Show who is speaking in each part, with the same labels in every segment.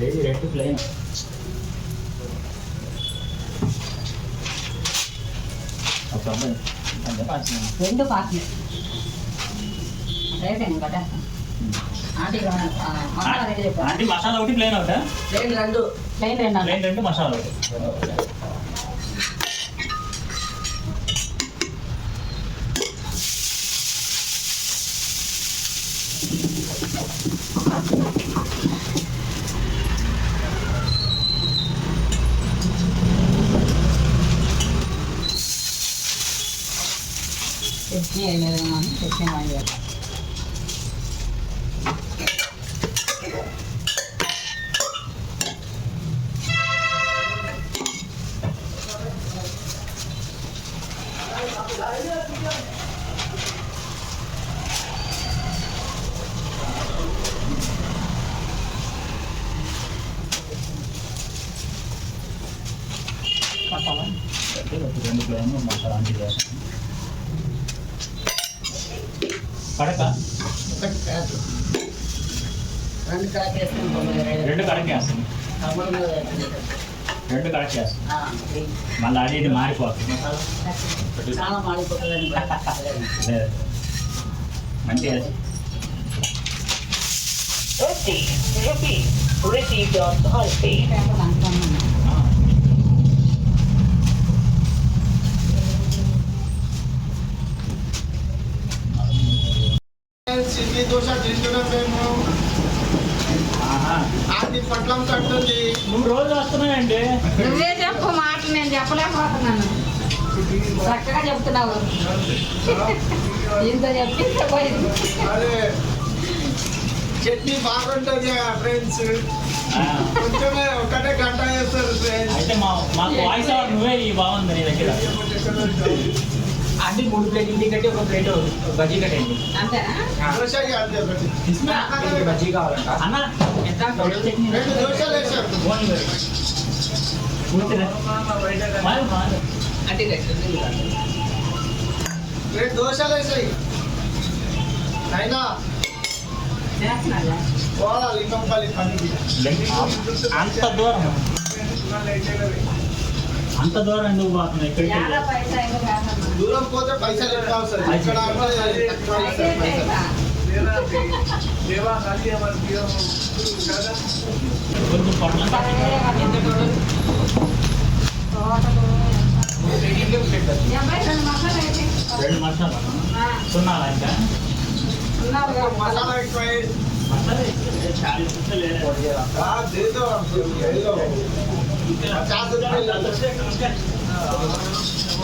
Speaker 1: Daily రెండు పాల్సిన
Speaker 2: రెండు ఆంటీ మసాలా రెడీ చెప్పాను
Speaker 1: ఆంటీ మసాలా ఒకటి ప్లేన్ ఒకటా?
Speaker 3: ప్లేన్ రెండు.
Speaker 2: ప్లేన్ రెండు.
Speaker 1: ప్లేన్ రెండు మసాలా ఒకటి.
Speaker 2: చట్నీ ఏం లేదు కానీ చట్నీ వాడి చేస్తాను పట్టాలా
Speaker 1: రెండు ప్లేన్ మసాలా ఆంటీ చేస్తాను కడక
Speaker 3: ఒకటి కాదు రెండు కలకి వేసుకుని
Speaker 1: రెండు కడక రెండు కడక వేస్తాను మళ్ళీ అది ఇది మారిపోతుంది
Speaker 3: చాలా మాడిపోతుందని
Speaker 1: లేదు మంచిగా
Speaker 4: 50 rupees received on Alpay.
Speaker 5: Idli dosa తింటున్నాం మేము. ఆంటీ పట్లం కట్టుంది
Speaker 1: మూడు రోజులు వస్తున్నాయండి
Speaker 2: నువ్వే చెప్పు మాటలు నేను చెప్పలేకపోతున్నాను. చక్కగా చెప్తున్నావు. ఇంత చెప్పించే పోయింది.
Speaker 5: అదే చట్నీ బాగుంటుంది ఫ్రెండ్స్
Speaker 1: ఆ.
Speaker 5: కొంచెమే ఒకటే గంట చేస్తారు ఫ్రెండ్స్
Speaker 1: అయితే మా మాకు వాయిస్ ఓవర్ నువ్వే ఈ బాగుంది నీ దగ్గర.
Speaker 6: అన్ని మూడు ప్లేట్ ఇంటి కట్టి ఒక ప్లేట్ బజ్జీ కట్టండి.
Speaker 2: అంతేనా?
Speaker 6: బజ్జీ. కావాలంట.
Speaker 1: అన్న
Speaker 6: ఎంత. అంటే
Speaker 5: రెండు దోశలు వేసాయి. అయినా పోవాలి పనికి
Speaker 1: అంత దూరం. అంత దూరం ఎందుకు పోతున్నావు? ఇక్కడికి
Speaker 2: యాభై పైసా ఏమో కాదమ్మా.
Speaker 5: దూరం పోతే పైసలు ఎక్కువ వస్తుంది ఇక్కడ అంటే తక్కువ
Speaker 2: అయితే
Speaker 5: వస్తాయి పైసలు.
Speaker 1: కొంచెం పొట్లం
Speaker 2: డెబ్బై రెండు మసాలా అయితే
Speaker 1: రెండు మసాలా
Speaker 2: ఆ,
Speaker 1: సున్నాలా ఇంకా
Speaker 2: ఉన్నావు కదా
Speaker 5: మసాలా ఎక్కువ వేసి.
Speaker 1: మసాలా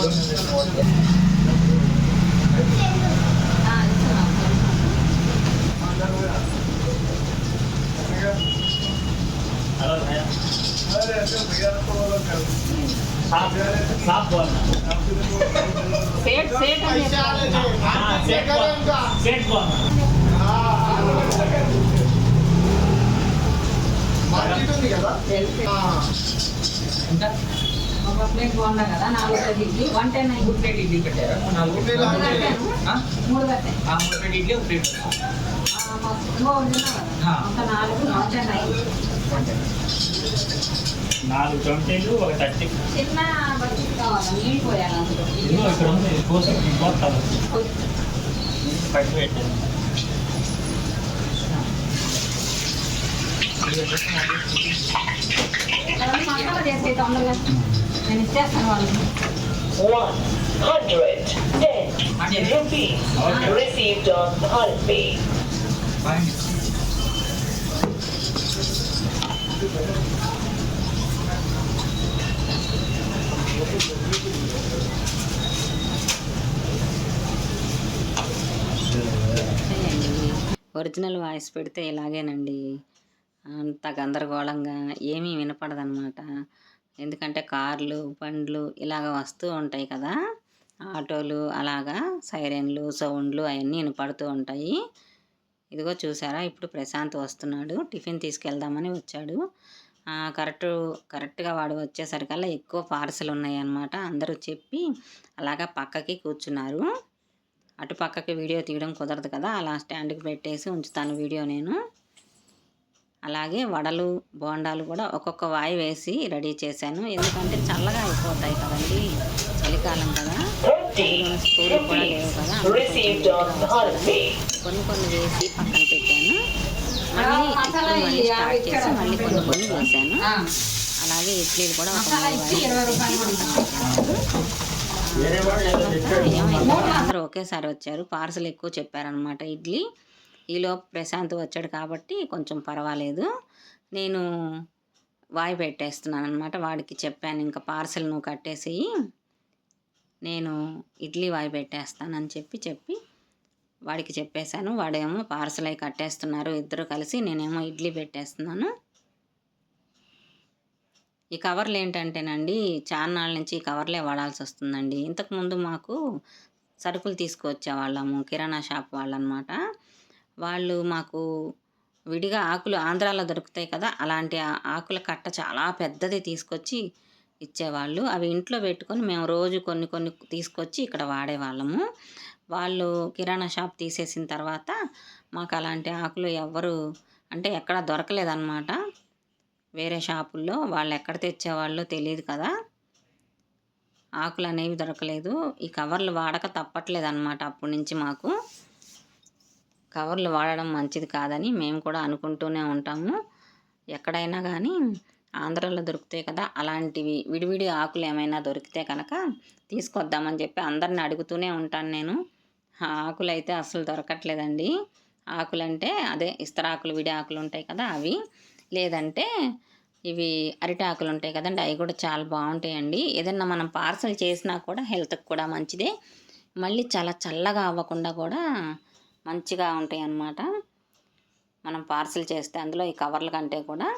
Speaker 1: అయితే చాలీస్ రూపాయలు లేదు.
Speaker 5: ఆ, దేదో, దేదో. పచాస్ రూపాయలు.
Speaker 2: ఆ, ఇస్తున్నాం.
Speaker 1: హలో భయ్యా. సాఫ్ సాఫ్ బోల్నా
Speaker 2: సేట్ సేట్ అని
Speaker 5: पैसे आले
Speaker 2: చెప్పాలి.
Speaker 5: थे
Speaker 1: हाँ,
Speaker 5: पैसे
Speaker 1: सेठ
Speaker 5: करें
Speaker 1: बोल-
Speaker 5: उनका
Speaker 1: सेठ बोलना
Speaker 5: మార్కెట్ ఉంది కదా
Speaker 2: తెలుసు.
Speaker 5: ఆ,
Speaker 6: ఎంత
Speaker 2: ఒక ప్లేట్ బాగుందా కదా? నాలుగు ప్లేట్ ఇడ్లీ. వన్ టెన్
Speaker 6: మూడు ప్లేట్ ఇడ్లీ కట్టారా నాలుగు
Speaker 5: మూడు ప్లేట్లు
Speaker 2: మూడు
Speaker 6: ఆ?
Speaker 2: మూడు
Speaker 6: ప్లేట్ ఇడ్లీ ఒక ప్లేట్
Speaker 2: నాలుగు వన్ టెన్.
Speaker 1: నాలుగు ట్వంటీలు ఒక థర్టీ
Speaker 2: చిన్న బకెట్ కావాలా? నీళ్ళు పోయాలి అందులో.
Speaker 1: ఇదిగో ఇక్కడ ఉంది కోసం పోతాను పట్టి పెట్టాను
Speaker 2: అవన్నీ మసాలా చేస్తే తొందరగా. నేను ఇచ్చేస్తాను వాళ్ళకి.
Speaker 4: 110 rupees received on
Speaker 2: original voice పెడితే ఇలాగేనండి. అంత గందరగోళంగా ఏమీ వినపడదన్నమాట. ఎందుకంటే కార్లు బండ్లు ఇలాగ వస్తూ ఉంటాయి కదా. ఆటోలు అలాగా సైరన్లు సౌండ్లు అవన్నీ వినపడుతూ ఉంటాయి. ఇదిగో చూసారా? ఇప్పుడు ప్రశాంత్ వస్తున్నాడు. టిఫిన్ తీసుకెళ్దామని వచ్చాడు. కరెక్ట్ కరెక్ట్గా వాడు వచ్చేసరికల్లా ఎక్కువ పార్సల్ ఉన్నాయన్నమాట. అందరూ చెప్పి అలాగా పక్కకి కూర్చున్నారు. అటు పక్కకి వీడియో తీయడం కుదరదు కదా. అలా స్టాండ్కి పెట్టేసి ఉంచుతాను వీడియో నేను. అలాగే వడలు బోండాలు కూడా ఒక్కొక్క వాయి వేసి రెడీ చేశాను. ఎందుకంటే చల్లగా అయిపోతాయి కదండి చలికాలం కదా.
Speaker 4: 30
Speaker 2: అందులోనే స్కూల్ కూడా లేవు కదా. కొన్ని కొన్ని వేసి పక్కన పెట్టాను. మళ్ళీ మళ్ళీ స్టార్ట్ చేసి మళ్ళీ కొన్ని కొన్ని వేసాను. అలాగే ఇడ్లీలు కూడా ఒక ఏమైంది అందరూ ఒకేసారి వచ్చారు. పార్సల్ ఎక్కువ చెప్పారనమాట ఇడ్లీ. ఈలోపు ప్రశాంత్ వచ్చాడు కాబట్టి కొంచెం పర్వాలేదు. నేను వాయి పెట్టేస్తున్నాను అనమాట వాడికి చెప్పాను ఇంకా పార్సల్ నువ్వు కట్టేసి నేను ఇడ్లీ వాయి పెట్టేస్తానని చెప్పి చెప్పి వాడికి చెప్పేశాను. వాడేమో పార్సల్ అయి కట్టేస్తున్నారు ఇద్దరు కలిసి నేనేమో ఇడ్లీ పెట్టేస్తున్నాను. ఈ కవర్లు ఏంటంటేనండి చాన్నాళ్ళ నుంచి ఈ కవర్లే వాడాల్సి వస్తుందండి. ఇంతకుముందు మాకు సరుకులు తీసుకువచ్చే వాళ్ళము కిరాణా షాప్ వాళ్ళనమాట వాళ్ళు మాకు విడిగా ఆకులు ఆంధ్రాలో దొరుకుతాయి కదా అలాంటి ఆకుల కట్ట చాలా పెద్దది తీసుకొచ్చి ఇచ్చేవాళ్ళు. అవి ఇంట్లో పెట్టుకొని మేము రోజు కొన్ని కొన్ని తీసుకొచ్చి ఇక్కడ వాడేవాళ్ళము. వాళ్ళు కిరాణా షాప్ తీసేసిన తర్వాత మాకు అలాంటి ఆకులు ఎవ్వరు అంటే ఎక్కడ దొరకలేదన్నమాట. వేరే షాపుల్లో వాళ్ళు ఎక్కడ తెచ్చేవాళ్ళో తెలియదు కదా. ఆకులు అనేవి దొరకలేదు. ఈ కవర్లు వాడక తప్పట్లేదు అనమాట అప్పటి నుంచి మాకు. కవర్లు వాడడం మంచిది కాదని మేము కూడా అనుకుంటూనే ఉంటాము. ఎక్కడైనా కానీ ఆంధ్రాలో దొరుకుతాయి కదా అలాంటివి విడివిడి ఆకులు ఏమైనా దొరికితే కనుక తీసుకొద్దామని చెప్పి అందరిని అడుగుతూనే ఉంటాను నేను. ఆకులు అయితే అసలు దొరకట్లేదండి. ఆకులంటే అదే ఇస్తరాకులు విడి ఆకులు ఉంటాయి కదా అవి. లేదంటే ఇవి అరిటాకులు ఉంటాయి కదండి అవి కూడా చాలా బాగుంటాయండి. ఏదన్నా మనం పార్సల్ చేసినా కూడా హెల్త్కి కూడా మంచిదే. మళ్ళీ చాలా చల్లగా అవ్వకుండా కూడా మంచిగా ఉంటాయి అన్నమాట మనం పార్సిల్ చేస్తే అందులో ఈ కవర్ల కంటే కూడా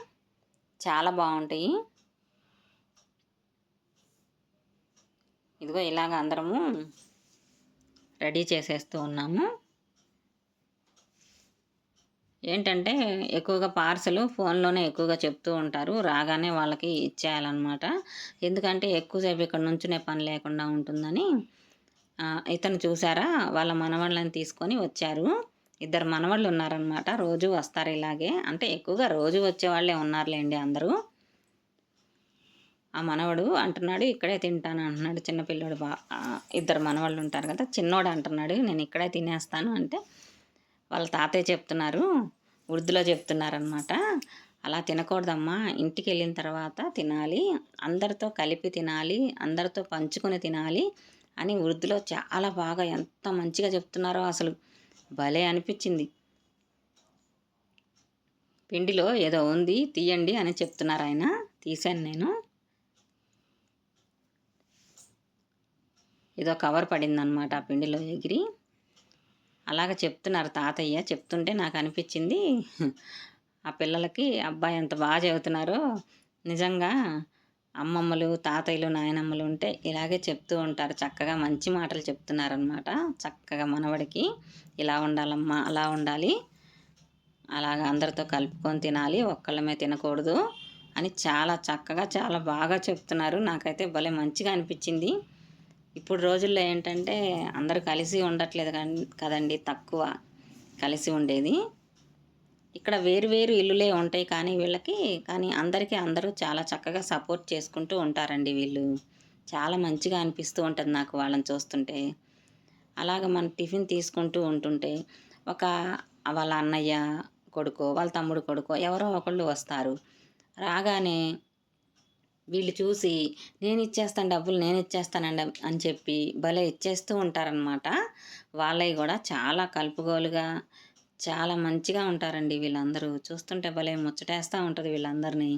Speaker 2: చాలా బాగుంటాయి. ఇదిగో ఇలాగ అందరము రెడీ చేసేస్తూ ఉన్నాము. ఏంటంటే ఎక్కువగా పార్సల్ ఫోన్లోనే ఎక్కువగా చెప్తూ ఉంటారు. రాగానే వాళ్ళకి ఇచ్చేయాలన్నమాట. ఎందుకంటే ఎక్కువసేపు ఇక్కడ నుంచునే పని లేకుండా ఉంటుందని ఇతను చూసారా వాళ్ళ మనవాళ్ళని తీసుకొని వచ్చారు. ఇద్దరు మనవాళ్ళు ఉన్నారనమాట రోజు వస్తారు ఇలాగే. అంటే ఎక్కువగా రోజు వచ్చేవాళ్ళే ఉన్నారులేండి అందరూ. ఆ మనవడు అంటున్నాడు ఇక్కడే తింటాను అంటున్నాడు చిన్నపిల్లడు బా ఇద్దరు మనవాళ్ళు ఉంటారు కదా. చిన్నోడు అంటున్నాడు నేను ఇక్కడే తినేస్తాను అంటే వాళ్ళ తాతయ్య చెప్తున్నారు ఉర్దూలో చెప్తున్నారనమాట అలా తినకూడదమ్మా. ఇంటికి వెళ్ళిన తర్వాత తినాలి. అందరితో కలిపి తినాలి. అందరితో పంచుకొని తినాలి. అని ఉర్దూలో చాలా బాగా ఎంత మంచిగా చెప్తున్నారో అసలు భలే అనిపించింది. పిండిలో ఏదో ఉంది తీయండి అని చెప్తున్నారు ఆయన. తీశాను నేను. ఏదో కవర్ పడిందనమాట ఆ పిండిలో ఎగిరి. అలాగ చెప్తున్నారు తాతయ్య. చెప్తుంటే నాకు అనిపించింది ఆ పిల్లలకి అబ్బాయి ఎంత బాగా చదువుతున్నారో నిజంగా అమ్మమ్మలు తాతయ్యలు నాయనమ్మలు ఉంటే ఇలాగే చెప్తూ ఉంటారు. చక్కగా మంచి మాటలు చెప్తున్నారనమాట చక్కగా మనవడికి ఇలా ఉండాలమ్మా అలా ఉండాలి. అలాగ అందరితో కలుపుకొని తినాలి. ఒక్కళ్ళమే తినకూడదు అని చాలా చక్కగా చాలా బాగా చెప్తున్నారు. నాకైతే భలే మంచిగా అనిపించింది. ఇప్పుడు రోజుల్లో ఏంటంటే అందరూ కలిసి ఉండట్లేదు కదండి తక్కువ కలిసి ఉండేది. ఇక్కడ వేరు వేరు ఇల్లులే ఉంటాయి కానీ వీళ్ళకి కానీ అందరికీ అందరూ చాలా చక్కగా సపోర్ట్ చేసుకుంటూ ఉంటారండి వీళ్ళు. చాలా మంచిగా అనిపిస్తూ ఉంటుంది నాకు వాళ్ళని చూస్తుంటే. అలాగ మన టిఫిన్ తీసుకుంటూ ఉంటుంటే ఒక వాళ్ళ అన్నయ్య కొడుకో వాళ్ళ తమ్ముడు కొడుకో ఎవరో ఒకళ్ళు వస్తారు. రాగానే వీళ్ళు చూసి నేను ఇచ్చేస్తాను డబ్బులు నేను ఇచ్చేస్తానండి అని చెప్పి భలే ఇచ్చేస్తూ ఉంటారనమాట వాళ్ళవి కూడా చాలా కలుపుగోలుగా చాలా మంచిగా ఉంటారండి వీళ్ళందరూ. చూస్తుంటే భలే ముచ్చటేస్తూ ఉంటుంది వీళ్ళందరినీ.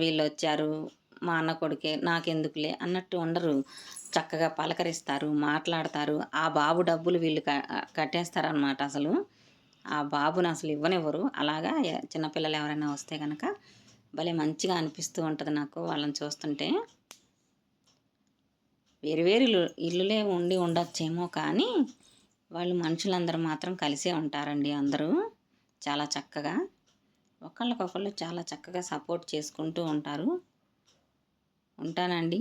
Speaker 2: వీళ్ళు వచ్చారు మా అన్న కొడుకే నాకెందుకులే అన్నట్టు ఉండరు. చక్కగా పలకరిస్తారు మాట్లాడతారు. ఆ బాబు డబ్బులు వీళ్ళు కట్టేస్తారనమాట అసలు. ఆ బాబుని అసలు ఇవ్వనివ్వరు. అలాగా చిన్నపిల్లలు ఎవరైనా వస్తే కనుక భలే మంచిగా అనిపిస్తూ ఉంటుంది నాకు వాళ్ళని చూస్తుంటే. వేరు వేరు ఇల్లు ఇల్లులే ఉండి ఉండొచ్చేమో కానీ వాళ్ళు మనుషులందరూ మాత్రం కలిసే ఉంటారండి అందరూ. చాలా చక్కగా. ఒకళ్ళకొకళ్ళు చాలా చక్కగా సపోర్ట్ చేసుకుంటూ ఉంటారు. ఉంటానండి.